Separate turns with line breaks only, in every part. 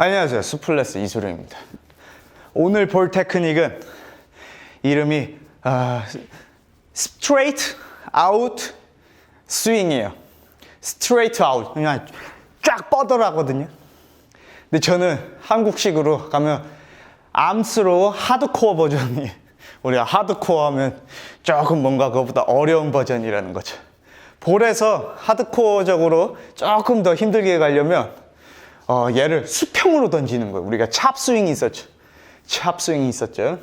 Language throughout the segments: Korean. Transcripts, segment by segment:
안녕하세요. 스플레스 이소룡입니다. 오늘 볼 테크닉은 이름이 아, 스트레이트 아웃 스윙이에요. 스트레이트 아웃 그냥 쫙 뻗어라거든요. 근데 저는 한국식으로 가면 암스로 하드코어 버전이 우리가 하드코어 하면 조금 뭔가 그것보다 어려운 버전이라는 거죠. 볼에서 하드코어적으로 조금 더 힘들게 가려면 어, 얘를 수평으로 던지는 거예요. 우리가 찹스윙이 있었죠. 찹스윙이 있었죠.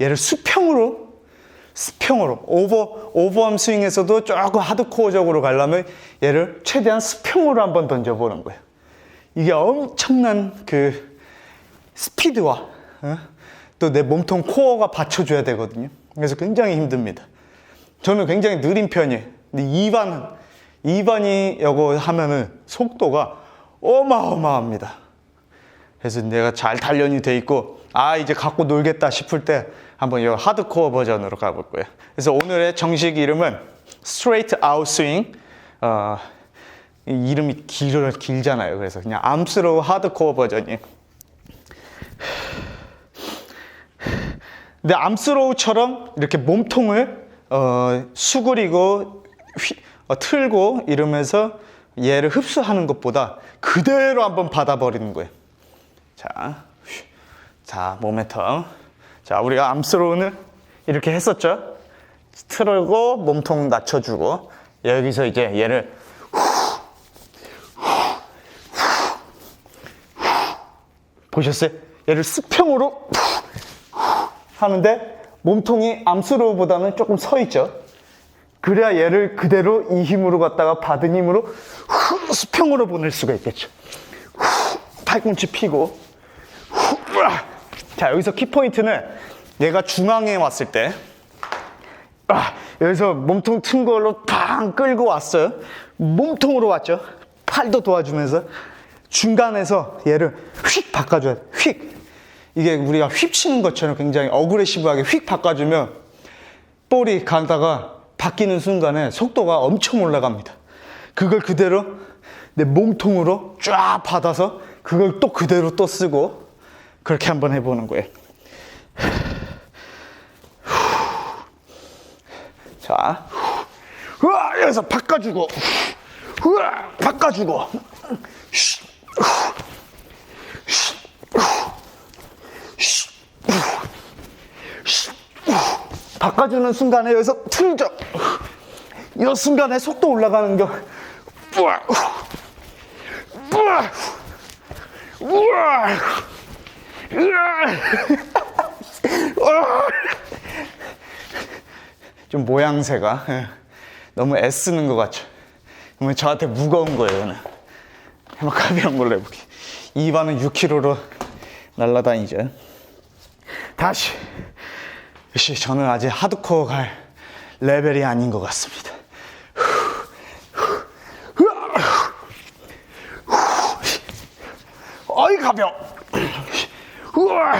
얘를 수평으로 수평으로 오버 오버암 스윙에서도 조금 하드코어적으로 가려면 얘를 최대한 수평으로 한번 던져보는 거예요. 이게 엄청난 그 스피드와 어? 또내 몸통 코어가 받쳐줘야 되거든요. 그래서 굉장히 힘듭니다. 저는 굉장히 느린 편이에요. 근데 2반, 2반이 이거 하면은 속도가 어마어마합니다. 그래서 내가 잘 단련이 돼 있고, 아, 이제 갖고 놀겠다 싶을 때 한번 이 하드코어 버전으로 가볼 거예요. 그래서 오늘의 정식 이름은 스트레이트 아웃 스윙. 어, 이 이름이 길, 길잖아요. 그래서 그냥 암스로우 하드코어 버전이에요. 근데 암스로우처럼 이렇게 몸통을 어, 수그리고 휘- 어, 틀고 이러면서 얘를 흡수하는 것보다 그대로 한번 받아버리는 거예요. 자, 휘. 자 모멘텀. 자 우리가 암스로우는 이렇게 했었죠. 틀고 몸통 낮춰주고 여기서 이제 얘를 보셨어요? 얘를 수평으로 하는데 몸통이 암스로우보다는 조금 서 있죠. 그래야 얘를 그대로 이 힘으로 갖다가 받은 힘으로 후, 수평으로 보낼 수가 있겠죠. 후, 팔꿈치 피고. 자, 여기서 키포인트는 얘가 중앙에 왔을 때 아, 여기서 몸통 튼 걸로 팡 끌고 왔어요. 몸통으로 왔죠. 팔도 도와주면서 중간에서 얘를 휙 바꿔줘야 돼. 휙. 이게 우리가 휙 치는 것처럼 굉장히 어그레시브하게 휙 바꿔주면 볼이 가다가 바뀌는 순간에 속도가 엄청 올라갑니다. 그걸 그대로 내 몸통으로 쫙 받아서 그걸 또 그대로 또 쓰고 그렇게 한번 해보는 거예요. 자, 우와, 여기서 바꿔주고, 우와, 바꿔주고, 바꿔주는 순간에 여기서 틀죠. 이 순간에 속도 올라가는 거. 좀 모양새가 예, 너무 애쓰는 것 같죠. 그러면 저한테 무거운 거예요, 저는. 한번 가벼운 걸로 해볼게. 2반은 6kg로 날아다니죠. 다시. 역시 저는 아직 하드코어 갈 레벨이 아닌 것 같습니다. 어이, 가벼워. 우와.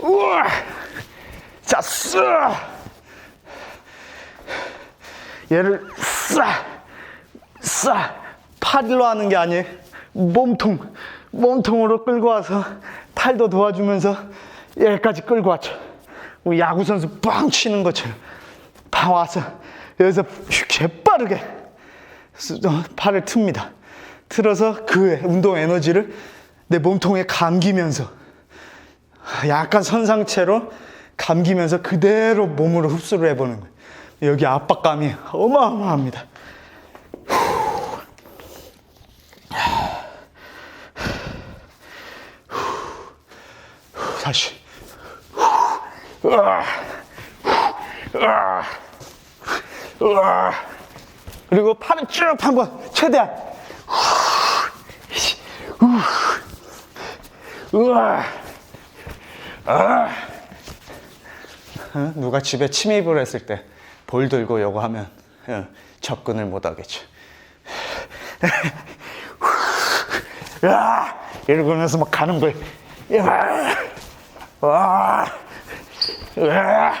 우와. 자, 쓱. 얘를 싹, 싹, 팔로 하는 게 아니에요. 몸통, 몸통으로 끌고 와서 팔도 도와주면서 얘까지 끌고 왔죠. 우리 야구 선수 빵 치는 것처럼 다 와서 여기서 재빠르게 스- 어, 팔을 틉니다. 틀어서 그 운동 에너지를 내 몸통에 감기면서 약간 선상체로 감기면서 그대로 몸으로 흡수를 해보는 거예요. 여기 압박감이 어마어마합니다. 다시. 그리고 팔을 쭉 한번 최대한. 우와. 아. 어? 누가 집에 침입을 했을 때 볼 들고 이거 하면 어, 접근을 못 하겠죠. 야! 이러면서 막 가는 거예요. 야! 와! 야!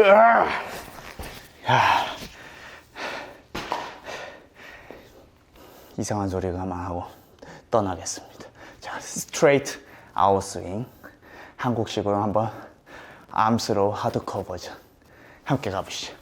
야! 야! 이상한 소리가 막 하고 떠나겠습니다. 자, 스트레이트 아웃스윙. 한국식으로 한번 암스로 하드커 버전 함께 가보시죠.